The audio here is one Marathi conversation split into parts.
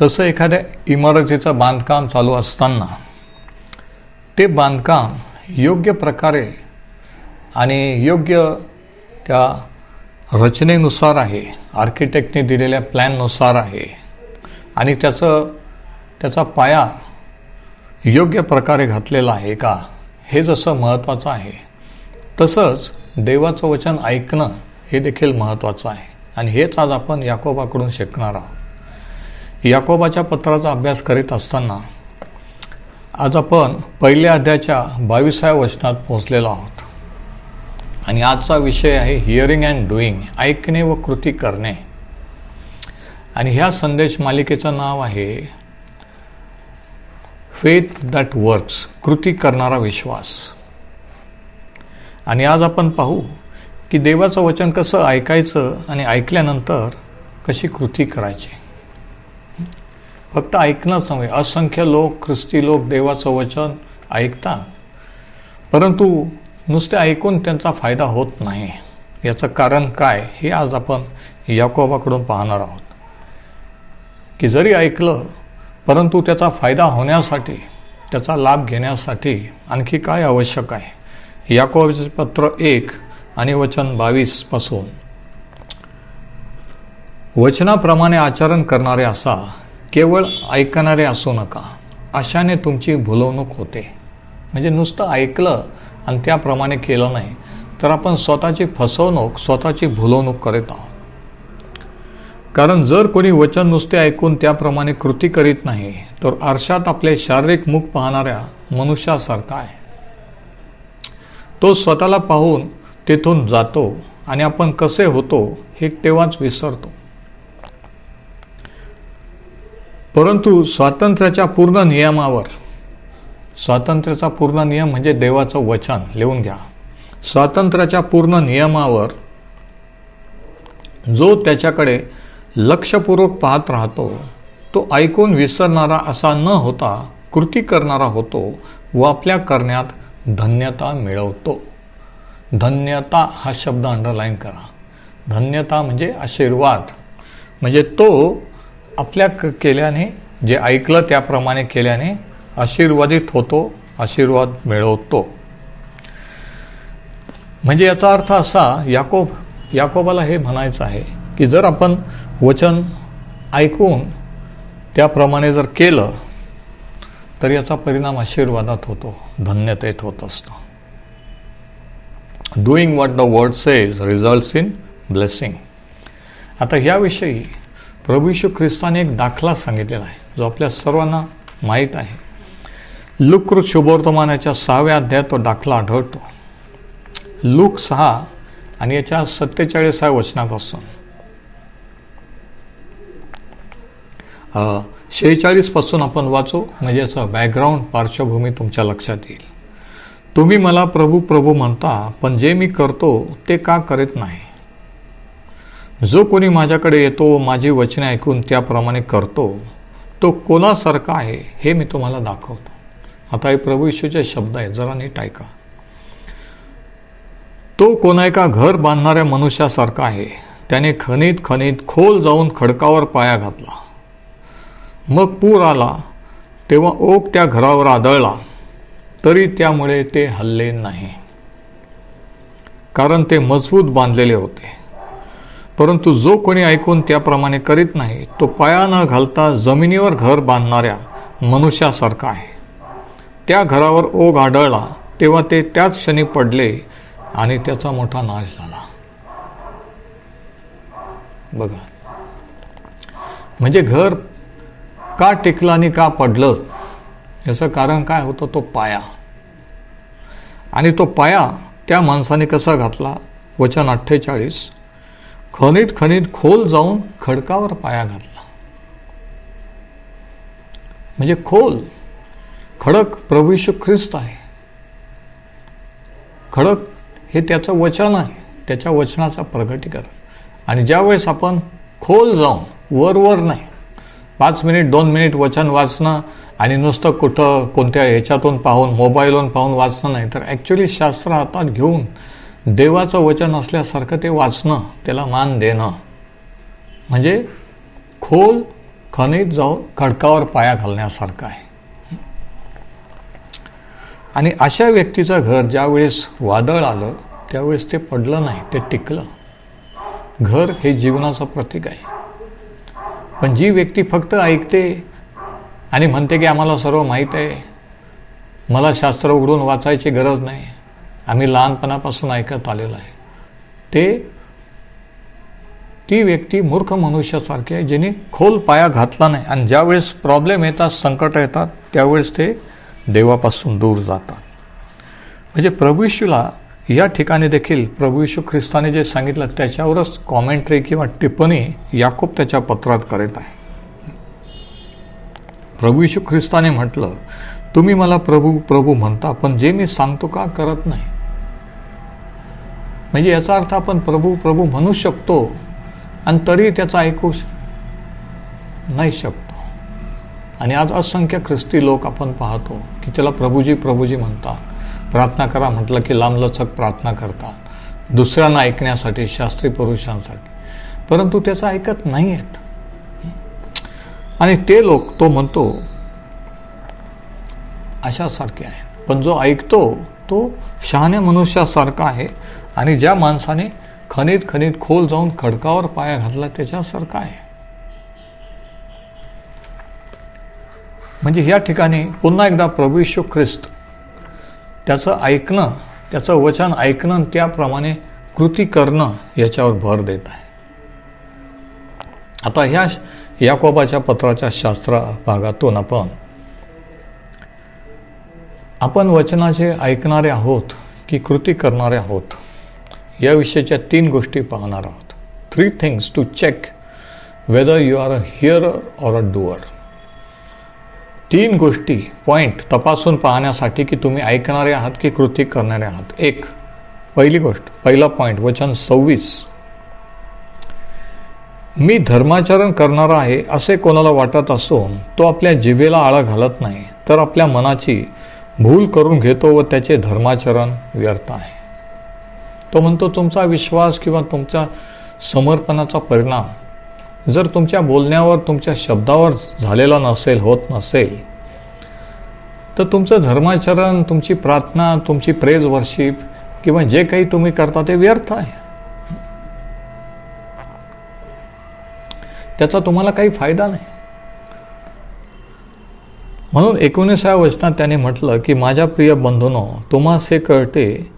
तसं एखाद्या इमारतीचं बांधकाम चालू असताना ते बांधकाम योग्य प्रकारे आणि योग्य त्या रचनेनुसार आहे आर्किटेक्टने दिलेल्या प्लॅननुसार आहे आणि त्याचं त्याचा पाया योग्य प्रकारे घातलेला आहे का हे जसं महत्त्वाचं आहे तसंच देवाचं वचन ऐकणं हे देखील महत्त्वाचं आहे. आणि हेच आज आपण याकोबाकडून शिकणार आहोत. याकोबाच्या पत्राचा अभ्यास करीत असताना आज आपण पहिल्या अध्याच्या बावीसाव्या वचनात पोहोचलेलो आहोत. आणि आजचा विषय आहे हिअरिंग अँड डुईंग ऐकणे व कृती करणे. आणि ह्या संदेश मालिकेचं नाव आहे फेथ दॅट वर्क्स कृती करणारा विश्वास. आणि आज आपण पाहू की देवाचं वचन कसं ऐकायचं आणि ऐकल्यानंतर कशी कृती करायची. फक्त ऐकणंच नव्हे असंख्य लोक ख्रिस्ती लोक देवाचं वचन ऐकतात. परंतु नुसते ऐकून त्यांचा फायदा होत नाही. याचं कारण काय हे आज आपण याकोबाकडून पाहणार आहोत. की जरी ऐकलं परंतु त्याचा फायदा होण्यासाठी त्याचा लाभ घेण्यासाठी आणखी काय आवश्यक आहे? याकोबाचे पत्र एक आणि वचन बावीसपासून वचनाप्रमाणे आचरण करणारे असा केवळ ऐकणारे असू नका. अशाने तुमची भुलवणूक होते. म्हणजे नुसतं ऐकलं आणि त्याप्रमाणे केलं नाही तर आपण स्वतःची फसवणूक स्वतःची भुलवणूक करीत आहोत. कारण जर कोणी वचन नुसते ऐकून त्याप्रमाणे कृती करीत नाही तर आरशात आपले शारीरिक मुख पाहणाऱ्या मनुष्यासारखा आहे. तो स्वतःला पाहून तेथून जातो आणि आपण कसे होतो हे तेव्हाच विसरतो. परंतु स्वातंत्र्याच्या पूर्ण नियमावर स्वातंत्र्याचा पूर्ण नियम म्हणजे देवाचं वचन लिहून घ्या. स्वातंत्र्याच्या पूर्ण नियमावर जो त्याच्याकडे लक्षपूर्वक पाहत राहतो तो ऐकून विसरणारा असा न होता कृती करणारा होतो व आपल्या करण्यात धन्यता मिळवतो. धन्यता हा शब्द अंडरलाईन करा. धन्यता म्हणजे आशीर्वाद. म्हणजे तो आपल्या क केल्याने जे ऐकलं त्याप्रमाणे केल्याने आशीर्वादित होतो आशीर्वाद मिळवतो. म्हणजे याचा अर्थ असा याकोब याकोबाला हे म्हणायचं आहे की जर आपण वचन ऐकून त्याप्रमाणे जर केलं तर याचा परिणाम आशीर्वादात होतो धन्यतेत होत असतो. Doing what the word says results in blessing आता ह्याविषयी प्रभू यशू ख्रिस्ताने एक दाखला सांगितलेला आहे जो आपल्या सर्वांना माहीत आहे. लुकृत शुभवर्तमानाच्या सहाव्या अध्यायात तो दाखला आढळतो. लूक सहा आणि याच्या सत्तेचाळीसाव्या वचनापासून. शेहेचाळीसपासून आपण वाचू म्हणजे याचं बॅकग्राऊंड पार्श्वभूमी तुमच्या लक्षात येईल. तुम्ही मला प्रभू प्रभू म्हणता पण जे मी करतो ते का करीत नाही? जो कोणी माझ्याकडे येतो माझी वचने ऐकून त्याप्रमाणे करतो तो कोणासारखा आहे हे मी तुम्हाला दाखवतो. आता हे प्रभू येशूचे शब्द आहेत जरा नीट ऐका. तो कोणा एका घर बांधणाऱ्या मनुष्यासारखा आहे. त्याने खनित खनित खोल जाऊन खडकावर पाया घातला. मग पूर आला तेव्हा ओक त्या घरावर आदळला तरी त्यामुळे ते हल्ले नाही. कारण ते मजबूत बांधलेले होते. परंतु जो कोणी ऐकून त्याप्रमाणे करीत नाही तो पाया न घालता जमिनीवर घर बांधणाऱ्या मनुष्यासारखा आहे. त्या घरावर ओघ आढळला तेव्हा ते त्याच क्षणी पडले आणि त्याचा मोठा नाश झाला. बघा. म्हणजे घर का टिकलं आणि का पडलं याचं कारण काय होतं? तो पाया. आणि तो पाया त्या माणसाने कसा घातला? वचन अठ्ठेचाळीस. खनित खनित खोल जाऊन खडकावर पाया घातला. म्हणजे खोल खडक प्रभू ख्रिस्त आहे. खडक हे त्याचं वचन आहे त्याच्या वचनाचा प्रगटीकरण. आणि ज्यावेळेस आपण खोल जाऊन वर वर नाही पाच मिनिट दोन मिनिट वचन वाचणं आणि नुसतं कुठं कोणत्या ह्याच्यातून पाहून मोबाईलवरून पाहून वाचणं नाही तर ॲक्च्युली शास्त्र हातात घेऊन देवाचं वचन असल्यासारखं ते वाचणं त्याला मान देणं. म्हणजे खोल खनित जाऊन खडकावर पाया घालण्यासारखं आहे. आणि अशा व्यक्तीचं घर ज्यावेळेस वादळ आलं त्यावेळेस ते पडलं नाही ते टिकलं. घर हे जीवनाचं प्रतीक आहे. पण जी व्यक्ती फक्त ऐकते आणि म्हणते की आम्हाला सर्व माहीत आहे मला शास्त्र उघडून वाचायची गरज नाही आम्ही लहानपणापासून ऐकत आलेलो आहे. ते ती व्यक्ती मूर्ख मनुष्यासारखी आहे ज्याने खोल पाया घातला नाही. आणि ज्यावेळेस प्रॉब्लेम येतात संकट येतात त्यावेळेस ते देवापासून दूर जातात. म्हणजे प्रभू या ठिकाणी देखील प्रभू ख्रिस्ताने जे सांगितलं त्याच्यावरच कॉमेंट्री किंवा टिप्पणी याकूब त्याच्या पत्रात करत आहे. प्रभू ख्रिस्ताने म्हटलं तुम्ही मला प्रभू प्रभू म्हणता पण जे मी सांगतो का करत नाही? म्हणजे याचा अर्थ आपण प्रभू प्रभू म्हणू शकतो आणि तरी त्याचा ऐकू नाही शकतो. आणि आज असंख्य ख्रिस्ती लोक आपण पाहतो की त्याला प्रभूजी प्रभूजी म्हणतात. प्रार्थना करा म्हटलं की लांबलचक प्रार्थना करतात. दुसऱ्यांना ऐकण्यासाठी शास्त्री पुरुषांसाठी. परंतु त्याचं ऐकत नाही आहेत आणि ते लोक तो म्हणतो अशासारखे आहे पण जो ऐकतो तो शहाण्या मनुष्यासारखा आहे. आणि ज्या माणसाने खनित खनित खोल जाऊन खडकावर पाया घातला त्याच्यासारखा आहे. म्हणजे या ठिकाणी पुन्हा एकदा प्रभू ख्रिस्त त्याचं ऐकणं त्याचं वचन ऐकणं त्याप्रमाणे कृती करणं याच्यावर भर देत आहे. आता ह्या याकोबाच्या पत्राच्या शास्त्र भागातून आपण आपण वचनाचे ऐकणारे आहोत की कृती करणारे आहोत? या विषयाच्या तीन गोष्टी पाहणार आहोत. Three things to check whether you are a hearer or a doer तीन गोष्टी पॉईंट तपासून पाहण्यासाठी की तुम्ही ऐकणारे आहात की कृती करणारे आहात. एक पहिली गोष्ट पहिला पॉईंट वचन सव्वीस. मी धर्माचरण करणारा आहे असे कोणाला वाटत असून तो आपल्या जिभेला आळा घालत नाही तर आपल्या मनाची भूल करून घेतो व त्याचे धर्माचरण व्यर्थ आहे. तो म्हणतो तुमचा विश्वास किंवा तुमचा समर्पणाचा परिणाम जर तुमच्या बोलण्यावर तुमच्या शब्दावर झालेला नसेल होत नसेल तर तुमचं धर्माचरण तुमची प्रार्थना तुमची प्रेज वर्शिप किंवा जे काही तुम्ही करता ते व्यर्थ आहे. त्याचा तुम्हाला काही फायदा नाही. म्हणून एकोणीसाव्या वचनात त्याने म्हटलं की माझ्या प्रिय बंधूनो तुम्हास हे कळते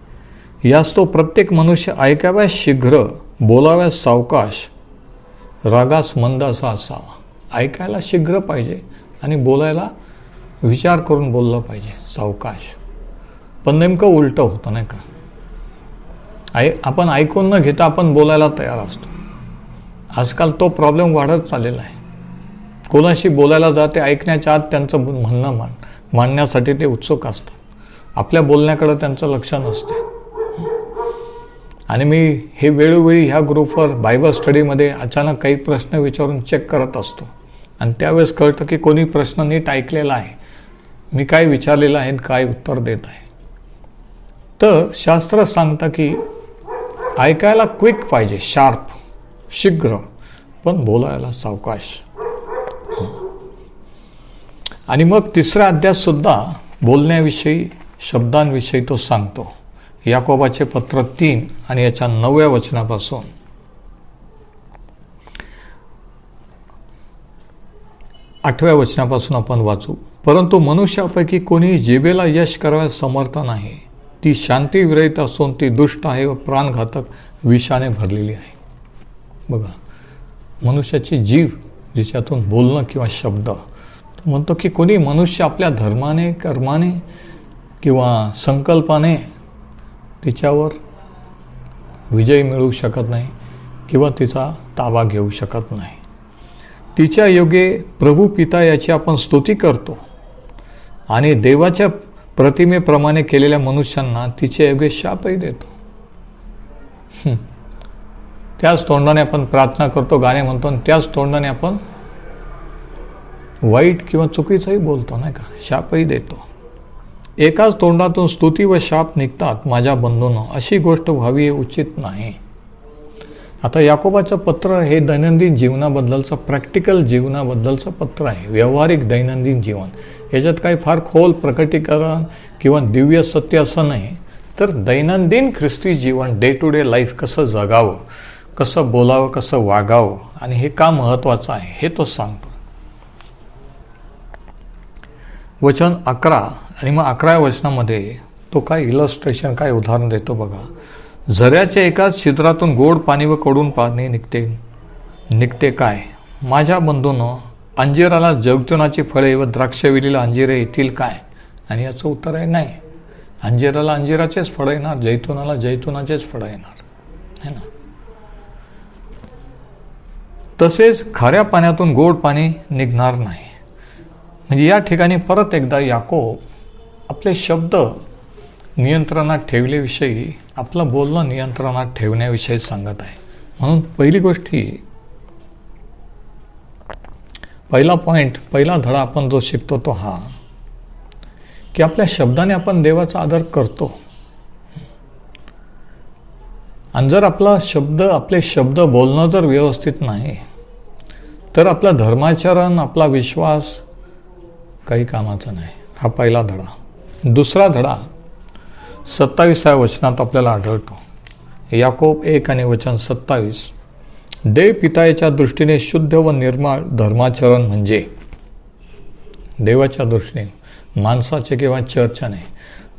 यास तो प्रत्येक मनुष्य ऐकाव्यास शीघ्र बोलाव्यास सावकाश रागास मंद असा असावा. ऐकायला शीघ्र पाहिजे आणि बोलायला विचार करून बोललं पाहिजे सावकाश. पण नेमकं उलटं होतं नाही का? आय आपण ऐकून न घेता आपण बोलायला तयार असतो. आजकाल तो प्रॉब्लेम वाढत चाललेला आहे. कोणाशी बोलायला जाते ऐकण्याच्या आत त्यांचं म्हणणं मान मांडण्यासाठी ते उत्सुक असतात. आपल्या बोलण्याकडं त्यांचं लक्ष नसते. आणि मी हे वेळोवेळी ह्या ग्रुपवर बायबल स्टडीमध्ये अचानक काही प्रश्न विचारून चेक करत असतो. आणि त्यावेळेस कळतं की कोणी प्रश्न नीट ऐकलेला आहे. मी काय विचारलेलं आहे काय उत्तर देत आहे. तर शास्त्र सांगतं की ऐकायला क्विक पाहिजे शार्प शीघ्र पण बोलायला सावकाश. आणि मग तिसरा अध्याससुद्धा बोलण्याविषयी शब्दांविषयी तो सांगतो. याकोबाचे पत्र तीन आणि याच्या नवव्या वचनापासून. आठव्या वचनापासून आपण वाचू. परंतु मनुष्यापैकी कोणी जेबेला यश करायला समर्थ नाही. ती शांतीविरहित असून ती दुष्ट आहे व प्राणघातक विषाने भरलेली आहे. बघा मनुष्याची जीव जिच्यातून बोलणं किंवा शब्द म्हणतो की कोणी मनुष्य आपल्या धर्माने कर्माने किंवा संकल्पाने तिच्यावर विजय मिळवू शकत नाही किंवा तिचा ताबा घेऊ शकत नाही. तिच्या योगे प्रभू पिता याची आपण स्तुती करतो. आणि देवाच्या प्रतिमेप्रमाणे केलेल्या मनुष्यांना तिच्या योगे शापही देतो. त्याच तोंडाने आपण प्रार्थना करतो गाणे म्हणतो आणि त्याच तोंडाने आपण वाईट किंवा चुकीचंही बोलतो नाही का? शापही देतो. एकाच तोंडातून स्तुती व शाप निघतात माझ्या बंधूंनो. अशी गोष्ट व्हावी हे उचित नाही. आता याकोबाचं पत्र हे दैनंदिन जीवनाबद्दलचं प्रॅक्टिकल जीवनाबद्दलचं पत्र आहे. व्यावहारिक दैनंदिन जीवन. याच्यात काही फार खोल प्रकटीकरण किंवा दिव्य सत्य असं नाही. तर दैनंदिन ख्रिस्ती जीवन डे टू डे लाईफ कसं जगावं कसं बोलावं कसं वागावं आणि हे का महत्त्वाचं आहे हे तो सांगतो. वचन अकरा आणि मग अकराव्या वचनामध्ये तो काय इलस्ट्रेशन काय उदाहरण देतो बघा. झऱ्याच्या एकाच छिद्रातून गोड पाणी व कडून पाणी निघते. निघते काय? माझ्या बंधूनं अंजिराला जैतुनाची फळे व द्राक्षवेलीला अंजिरे येतील काय? आणि याचं उत्तर आहे नाही. अंजिराला अंजिराचेच फळं येणार जैतुनाला जैतुनाचेच फळं येणार. है ना? तसेच खाऱ्या पाण्यातून गोड पाणी निघणार नाही. म्हणजे या ठिकाणी परत एकदा याकोब आपले शब्द नियंत्रणात ठेवल्याविषयी आपलं बोलणं नियंत्रणात ठेवण्याविषयी सांगत आहे. म्हणून पहिली गोष्ट ही पहिला पॉईंट पहिला धडा आपण जो शिकतो तो हा की आपल्या शब्दाने आपण देवाचा आदर करतो. आणि जर आपला शब्द आपले शब्द बोलणं जर व्यवस्थित नाही तर आपलं धर्माचरण आपला विश्वास काही कामाचा नाही. हा पहिला धडा. दुसरा धडा सत्तावीसाव्या वचनात आपल्याला आढळतो. याकोब एक आणि वचन सत्तावीस. देव पितायाच्या दृष्टीने शुद्ध व निर्मळ धर्माचरण म्हणजे. देवाच्या दृष्टीने माणसाचे किंवा चर्चा नाही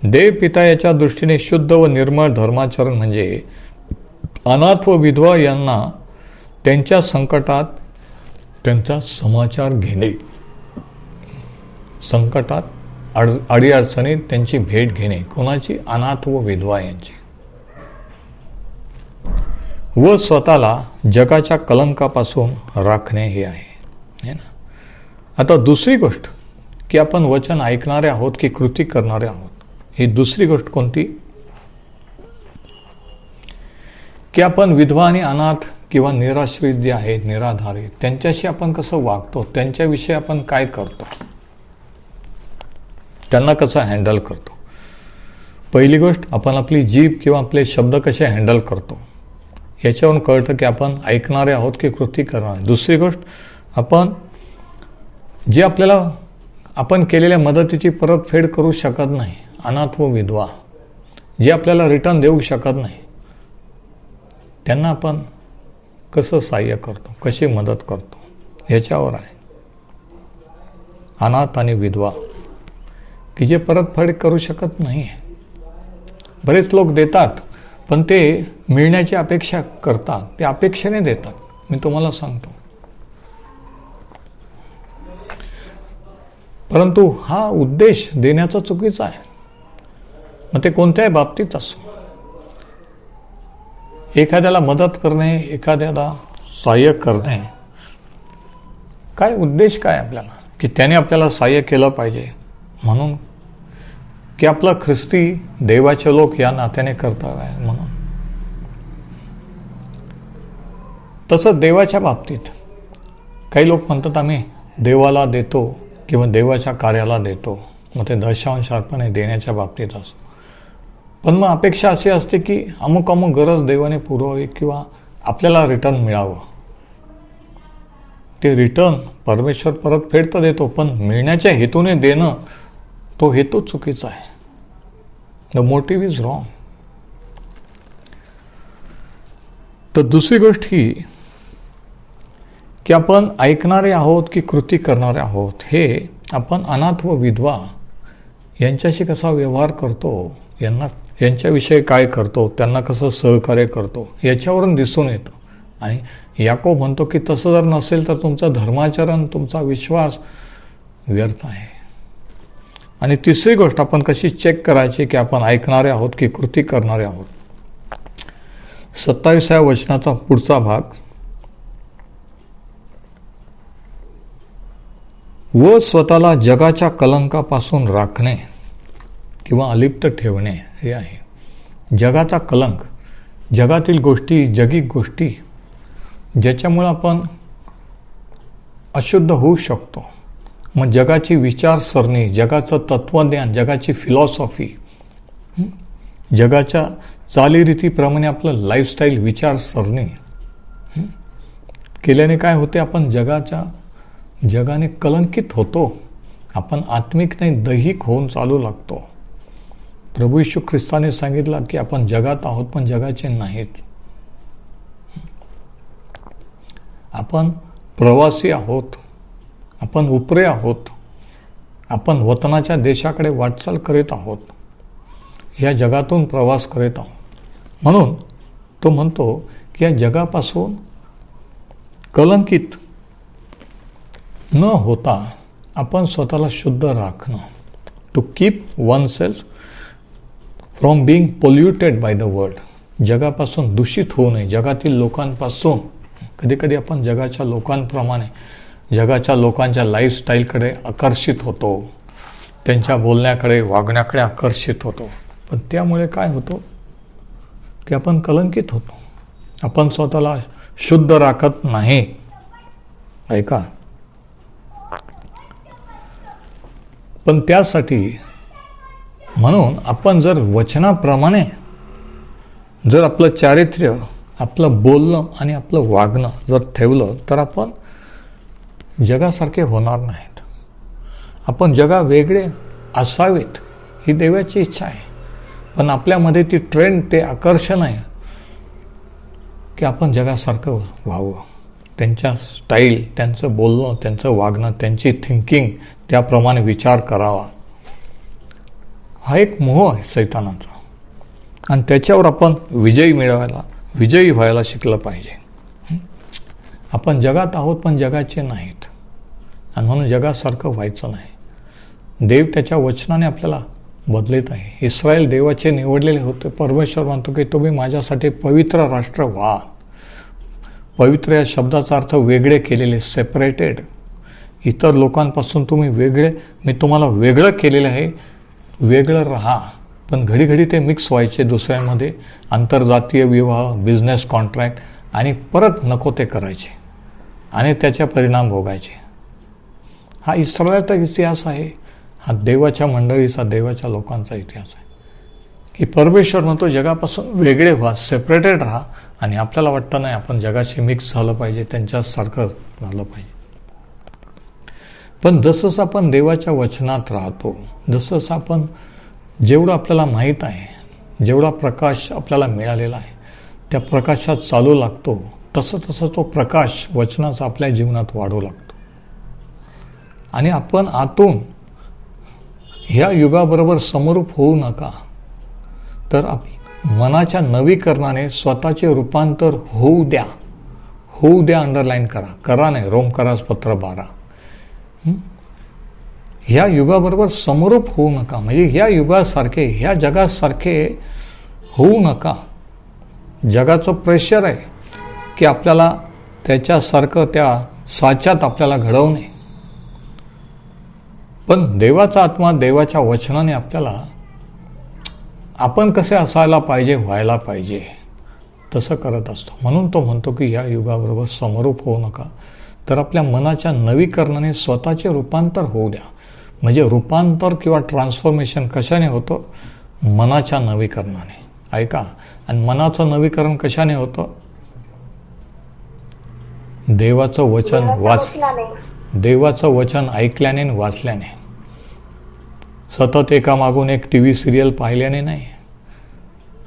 देव पितायाच्या दृष्टीने शुद्ध व निर्मळ धर्माचरण म्हणजे. अनाथ व विधवा यांना त्यांच्या संकटात त्यांचा समाचार घेणे. संकटात अड अडीअडचणीत त्यांची भेट घेणे कोणाची अनाथ व विधवा यांची. व स्वतःला जगाच्या कलंकापासून राखणे हे आहे. ना? आता दुसरी गोष्ट की आपण वचन ऐकणारे आहोत की कृती करणारे आहोत ही दुसरी गोष्ट कोणती? की आपण विधवा आणि अनाथ किंवा निराश्रित जे आहेत निराधारित त्यांच्याशी आपण कसं वागतो त्यांच्याविषयी आपण काय करतो? त्यांना कसं हँडल करतो? पहिली गोष्ट आपण आपली जीभ किंवा आपले शब्द कसे हँडल करतो? याच्यावरून कळतं की आपण ऐकणारे आहोत की कृती करणार. दुसरी गोष्ट आपण जे आपल्याला आपण केलेल्या मदतीची परतफेड करू शकत नाही अनाथ व विधवा जे आपल्याला रिटर्न देऊ शकत नाही त्यांना आपण कसं सहाय्य करतो? कशी मदत करतो? याच्यावर आहे. अनाथ आणि विधवा. की जे परतफेड करू शकत नाही. बरेच लोक देतात पण ते मिळण्याची अपेक्षा करतात. ते अपेक्षेने देतात. मी तुम्हाला सांगतो. परंतु हा उद्देश देण्याचा चुकीचा आहे. मग ते कोणत्याही बाबतीत असो. एखाद्याला मदत करणे एखाद्याला सहाय्य करणे. काय उद्देश काय आपल्याला? की त्याने आपल्याला सहाय्य केलं पाहिजे. म्हणून की आपला ख्रिस्ती देवाचे लोक या नात्याने करता आहे म्हणून. तसं देवाच्या बाबतीत काही लोक म्हणतात आम्ही देवाला देतो किंवा देवाच्या कार्याला देतो. मग ते दशांश अर्पणे देण्याच्या बाबतीत असतो. पण मग अपेक्षा अशी असते की अमुक अमुक गरज देवाने पुरवावी किंवा आपल्याला रिटर्न मिळावं. ते रिटर्न परमेश्वर परत फेडता देतो पण मिळण्याच्या हेतूने देणं तो हेतू चुकीचा आहे. द मोटिव्ह इज रॉंग तर दुसरी गोष्ट ही की आपण ऐकणारे आहोत की कृती करणारे आहोत हे आपण अनाथ व विधवा यांच्याशी कसा व्यवहार करतो यांना यांच्याविषयी काय करतो त्यांना कसं सहकार्य करतो याच्यावरून दिसून येतं. आणि याको म्हणतो की तसं जर नसेल तर तुमचं धर्माचरण तुमचा विश्वास व्यर्थ आहे. आणि तिसरी गोष्ट आपण कशी चेक करायची की आपण ऐकणारे आहोत की कृती करणारे आहोत? सत्तावीसाव्या वचनाचा पुढचा भाग. व स्वतःला जगाच्या कलंकापासून राखणे किंवा अलिप्त ठेवणे हे आहे. जगाचा कलंक जगातील गोष्टी जगिक गोष्टी ज्याच्यामुळं आपण अशुद्ध होऊ शकतो. मग जगाची विचारसरणी जगाचं तत्त्वज्ञान जगाची फिलॉसॉफी जगाच्या चालीरीतीप्रमाणे आपलं लाईफस्टाईल विचारसरणी. केल्याने काय होते आपण जगाच्या जगाने कलंकित होतो. आपण आत्मिक नाही दैहिक होऊन चालू लागतो. प्रभू यशू ख्रिस्ताने सांगितलं की आपण जगात आहोत पण जगाचे नाहीत. आपण प्रवासी आहोत. आपण उपरे आहोत. आपण वतनाच्या देशाकडे वाटचाल करीत आहोत. या जगातून प्रवास करीत आहोत. म्हणून तो म्हणतो की या जगापासून कलंकित न होता आपण स्वतःला शुद्ध राखणं. To keep oneself from being polluted by the world जगापासून दूषित होऊ नये. जगातील लोकांपासून. कधीकधी आपण जगाच्या लोकांप्रमाणे जगाच्या लोकांच्या लाईफस्टाईलकडे आकर्षित होतो. त्यांच्या बोलण्याकडे वागण्याकडे आकर्षित होतो. पण त्यामुळे काय होतो? की आपण कलंकित होतो. आपण स्वतःला शुद्ध राखत नाही. ऐका. पण त्यासाठी म्हणून आपण जर वचनाप्रमाणे जर आपलं चारित्र्य आपलं बोलणं आणि आपलं वागणं जर ठेवलं तर आपण जगासारखे होणार नाहीत. आपण जगा वेगळे असावेत ही देवाची इच्छा आहे. पण आपल्यामध्ये ती ट्रेंड ते आकर्षण आहे की आपण जगासारखं व्हावं. त्यांच्या स्टाईल त्यांचं बोलणं त्यांचं वागणं त्यांची थिंकिंग त्याप्रमाणे विचार करावा. हा एक मोह आहे सैतानाचा. आणि त्याच्यावर आपण विजयी मिळवायला विजयी व्हायला शिकलं पाहिजे. आपण जगात आहोत पण जगाचे नाहीत. आणि म्हणून जगासारखं व्हायचं नाही. देव त्याच्या वचनाने आपल्याला बदलत आहे. इस्रायल देवाचे निवडलेले होते. परमेश्वर म्हणतो की तुम्ही माझ्यासाठी पवित्र राष्ट्र व्हा. पवित्र या शब्दाचा अर्थ वेगळे केलेले सेपरेटेड इतर लोकांपासून तुम्ही वेगळे मी तुम्हाला वेगळं केलेलं आहे. वेगळं राहा. पण घडीघडी ते मिक्स व्हायचे दुसऱ्यांमध्ये. आंतरजातीय विवाह बिझनेस कॉन्ट्रॅक्ट आणि परत नको ते करायचे. आणि त्याचे परिणाम भोगायचे. हा इस्रायलचा इतिहास आहे. हा देवाच्या मंडळीचा देवाच्या लोकांचा इतिहास आहे. की परमेश्वर म्हणतो जगापासून वेगळे व्हा सेपरेटेड राहा आणि आपल्याला वाटतं नाही आपण जगाशी मिक्स झालं पाहिजे त्यांच्यासारखं झालं पाहिजे. पण जसंच आपण देवाच्या वचनात राहतो जसंच आपण जेवढं आपल्याला माहीत आहे जेवढा प्रकाश आपल्याला मिळालेला आहे त्या प्रकाशात चालू लागतो. तसं तसं तो प्रकाश वचनाचा आपल्या जीवनात वाढू लागतो. आणि आपण आतून ह्या युगाबरोबर समरूप होऊ नका. तर आप मनाच्या नवीकरणाने स्वतःचे रूपांतर होऊ द्या. होऊ द्या अंडरलाईन करा. करा नाही रोमकरास पत्र बारा. ह्या युगाबरोबर समरूप होऊ नका. म्हणजे ह्या युगासारखे ह्या जगासारखे होऊ नका. जगाचं प्रेशर आहे. की आपल्याला त्याच्यासारखं त्या साच्यात आपल्याला घडवणे पण देवाचा आत्मा देवाच्या वचनाने आपल्याला आपण कसे असायला पाहिजे व्हायला पाहिजे तसं करत असतो. म्हणून तो म्हणतो की या युगाबरोबर समरूप होऊ नका. तर आपल्या मनाच्या नवीकरणाने स्वतःचे रूपांतर होऊ द्या. म्हणजे रूपांतर किंवा ट्रान्सफॉर्मेशन कशाने होतं? मनाच्या नवीकरणाने. ऐका. आणि मनाचं नवीकरण कशाने होतं? देवाचं वचन वाच देवाचं वचन ऐकल्याने वाचल्याने. सतत एकामागून एक टी व्ही सिरियल पाहिल्याने नाही.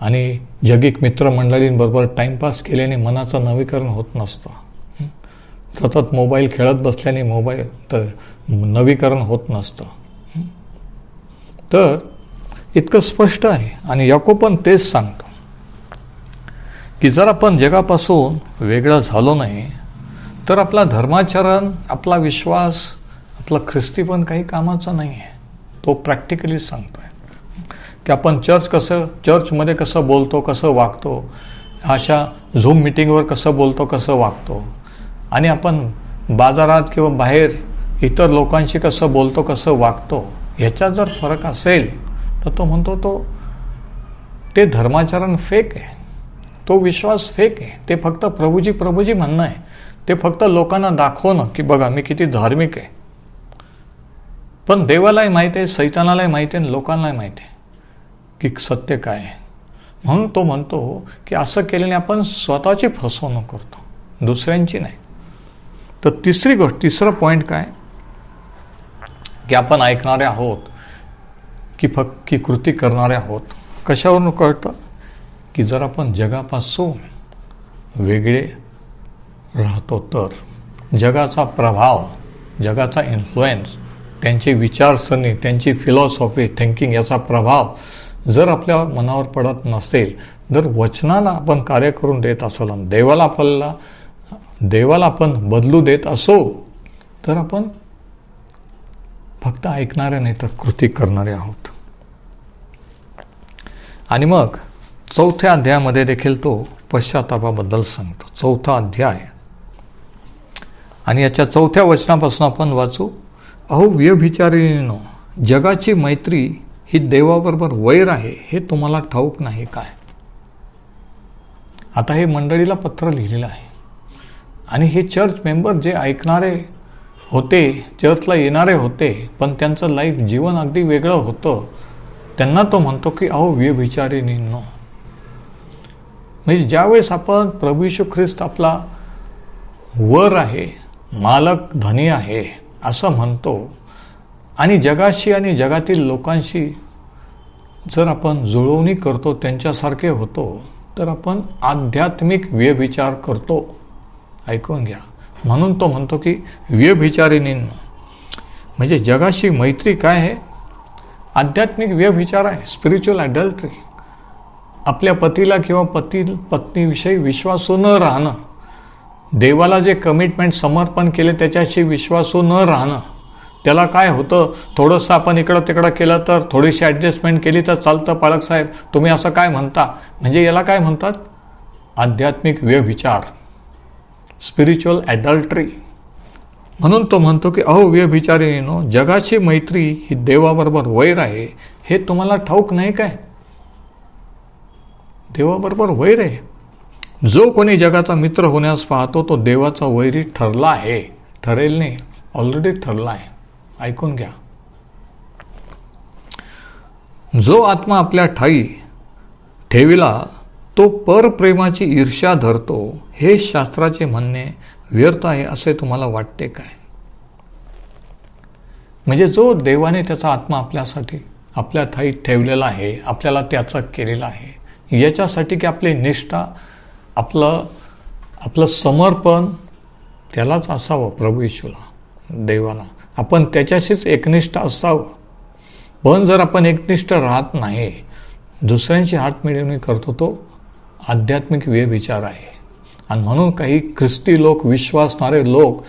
आणि जगिक मित्रमंडळींबरोबर टाईमपास केल्याने मनाचं नवीकरण होत नसतं. सतत मोबाईल खेळत बसल्याने मोबाईल तर नवीकरण होत नसतं. तर इतकं स्पष्ट आहे. आणि याको पण तेच सांगतो. की जर आपण जगापासून वेगळं झालो नाही तर आपला धर्माचरण आपला विश्वास आपला ख्रिस्ती पण काही कामाचा नाही आहे तो प्रॅक्टिकली सांगतो आहे की आपण चर्च कसं चर्चमध्ये कसं बोलतो कसं वागतो अशा झूम मिटिंगवर कसं बोलतो कसं वागतो. आणि आपण बाजारात किंवा बाहेर इतर लोकांशी कसं बोलतो कसं वागतो ह्याचा जर फरक असेल तर तो म्हणतो तो ते धर्माचरण फेक आहे. तो विश्वास फेक आहे. ते फक्त प्रभूजी प्रभूजी म्हणणं आहे. ते फक्त लोकांना दाखवणं की बघा मी किती धार्मिक आहे. पण देवालाही माहीत आहे सैतानालाही माहिती आहे आणि लोकांनाही माहिती आहे की सत्य काय आहे. म्हणून तो म्हणतो की असं केल्याने आपण स्वतःची फसवणूक करतो दुसऱ्यांची नाही. तर तिसरी गोष्ट तिसरं पॉईंट काय? की आपण ऐकणारे आहोत की फक्त की कृती करणारे आहोत. कशावरून कळतं? की जर आपण जगापासून वेगळे राहतो तर. जगाचा प्रभाव जगाचा इन्फ्लुएन्स त्यांची विचारसरणी त्यांची फिलॉसॉफी थिंकिंग याचा प्रभाव जर आपल्या मनावर पडत नसेल जर वचनाला आपण कार्य करून देत असेल आणि देवाला आपल्याला देवाला आपण बदलू देत असो तर आपण फक्त ऐकणारे नाही तर कृती करणारे आहोत. आणि मग चौथ्या अध्यायामध्ये देखील तो पश्चातापाबद्दल सांगतो. चौथा अध्याय. आणि याच्या चौथ्या वचनापासून आपण वाचू अहो व्यभिचारिणीनो जगाची मैत्री ही देवाबरोबर वैर आहे हे तुम्हाला ठाऊक नाही काय? आता हे मंडळीला पत्र लिहिलेलं आहे. आणि हे चर्च मेंबर जे ऐकणारे होते चर्चला येणारे होते पण त्यांचं लाईफ जीवन अगदी वेगळं होतं त्यांना तो म्हणतो की अहो व्यभिचारिणींनो म्हणजे ज्यावेळेस आपण प्रभू ख्रिस्त आपला वर आहे मालक धनी आहे असं म्हणतो. आणि जगाशी आणि जगातील लोकांशी जर आपण जुळवणी करतो त्यांच्यासारखे होतो तर आपण आध्यात्मिक व्यभिचार करतो. ऐकून घ्या. म्हणून तो म्हणतो की व्यभिचारिणींनो म्हणजे जगाशी मैत्री काय आहे? आध्यात्मिक व्यभिचार आहे स्पिरिच्युअल ॲडल्ट्री आपल्या पतीला किंवा पती पत्नीविषयी विश्वासू न राहणं. देवाला जे कमिटमेंट समर्पण केले त्याच्याशी विश्वासू न राहणं त्याला काय होतं? थोडंसं आपण इकडं तिकडं केलं तर थोडीशी ॲडजस्टमेंट केली तर चालतं पालकसाहेब तुम्ही असं काय म्हणता? म्हणजे याला काय म्हणतात? आध्यात्मिक व्यभिचार. स्पिरिच्युअल ॲडल्ट्री म्हणून तो म्हणतो की अहो व्यभिचारीनो जगाची मैत्री ही देवाबरोबर वैर आहे. हे तुम्हाला ठाऊक नाही काय? देवाबरोबर वैर आहे. जो कोणी जगाचा मित्र होण्यास पाहतो तो देवाचा वैरी ठरला आहे. ठरेल नाही. ऑलरेडी ठरला आहे. ऐकून घ्या. जो आत्मा आपल्या ठाई ठेविला तो परप्रेमाची ईर्ष्या धरतो. हे शास्त्राचे म्हणणे व्यर्थ आहे असे तुम्हाला वाटते काय? म्हणजे जो देवाने त्याचा आत्मा आपल्यासाठी आपल्या थाईत ठेवलेला आहे आपल्याला त्याचा केलेला आहे याच्यासाठी की आपली निष्ठा आपलं आपलं समर्पण त्यालाच असावं प्रभू येशूला देवाला. आपण त्याच्याशीच एकनिष्ठ असावं. पण जर आपण एकनिष्ठ राहत नाही दुसऱ्यांची हात मिळवणी करतो तो आध्यात्मिक व्यविचार आहे. आणि म्हणून काही ख्रिस्ती लोक विश्वासणारे लोक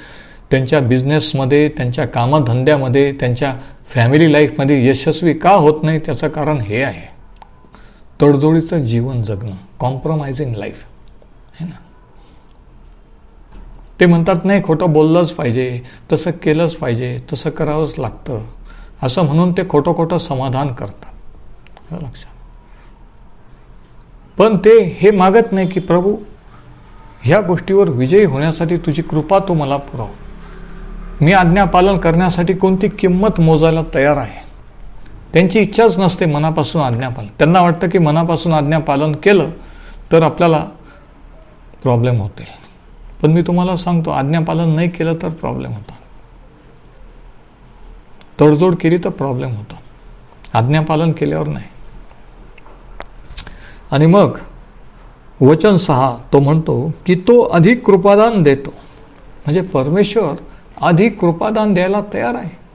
त्यांच्या बिझनेसमध्ये त्यांच्या कामधंद्यामध्ये त्यांच्या फॅमिली लाईफमध्ये यशस्वी का होत नाही त्याचं कारण हे आहे. तडजोडीचं जीवन जगणं कॉम्प्रोमाइजिंग लाईफ है ना? ते म्हणतात नाही खोटं बोललंच पाहिजे तसं केलंच पाहिजे तसं करावंच लागतं. असं म्हणून ते खोटं खोटं समाधान करतात. लक्षात पण ते हे मागत नाही की प्रभू ह्या गोष्टीवर विजयी होण्यासाठी तुझी कृपा तू मला पुरव. मी आज्ञापालन करण्यासाठी कोणती किंमत मोजायला तयार आहे? त्यांची इच्छाच नसते मनापासून आज्ञापालन त्यांना वाटतं की मनापासून आज्ञापालन केलं तर आपल्याला प्रॉब्लेम होते. पण मी तुम्हाला सांगतो आज्ञापालन नाही केलं तर प्रॉब्लेम होता. तडजोड केली तर प्रॉब्लेम होता. आज्ञापालन केल्यावर नाही. आणि मग वचन सहा तो म्हणतो की तो अधिक कृपादान देतो. म्हणजे परमेश्वर अधिक कृपादान द्यायला तयार आहे.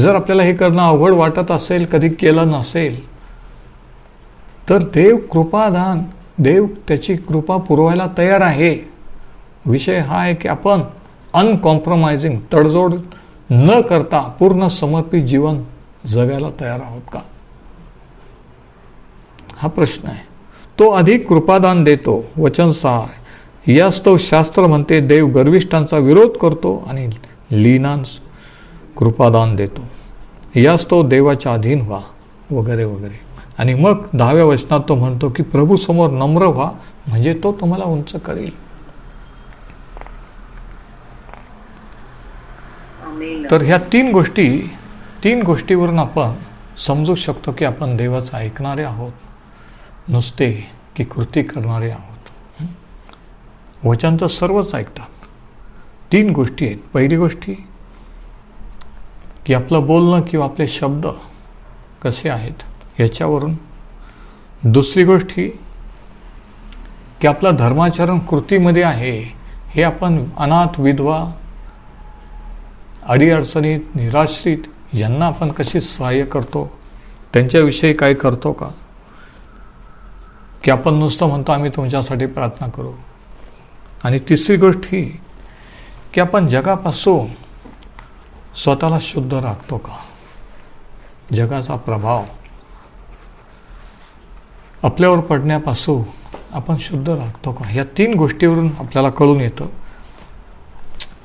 जर आपल्याला हे करणं अवघड वाटत असेल कधी केलं नसेल तर देव कृपादान देव त्याची कृपा पुरवायला तयार आहे. विषय हा आहे की आपण अनकॉम्प्रोमाइजिंग तडजोड न करता पूर्ण समर्पित जीवन जगायला तयार आहोत का? हा प्रश्न आहे. तो अधिक कृपादान देतो वचन सहा यास्तव शास्त्र म्हणते देव गर्विष्ठांचा विरोध करतो आणि लीनांस कृपादान देतो. यास्तव देवाच्या अधीन व्हा वगैरे वगैरे. आणि मग दहाव्या वचनात तो म्हणतो की प्रभू समोर नम्र व्हा म्हणजे तो तुम्हाला उंच करेल. तर ह्या तीन गोष्टी तीन गोष्टीवरून आपण समजू शकतो की आपण देवाचं ऐकणारे आहोत नुसते की कृती करणारे आहोत. वचन तर सर्वच ऐकतात. तीन गोष्टी आहेत. पहिली गोष्टी की आपलं बोलणं किंवा आपले शब्द कसे आहेत? याच्यावरून दुसरी गोष्ट ही की आपला धर्माचरण कृतीमध्ये आहे हे आपण अनाथ विधवा अडीअडचणीत निराश्रित यांना आपण कशी सहाय्य करतो त्यांच्याविषयी काय करतो का? की आपण नुसतं म्हणतो आम्ही तुमच्यासाठी प्रार्थना करू. आणि तिसरी गोष्ट ही की आपण जगापासून स्वतःला शुद्ध राखतो का? जगाचा प्रभाव आपल्यावर पडण्यापासून आपण शुद्ध राखतो का? या तीन गोष्टीवरून आपल्याला कळून येतं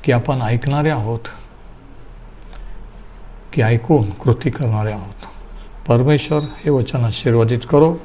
की आपण ऐकणारे आहोत की ऐकून कृती करणारे आहोत. परमेश्वर हे वचन आशीर्वादित करो.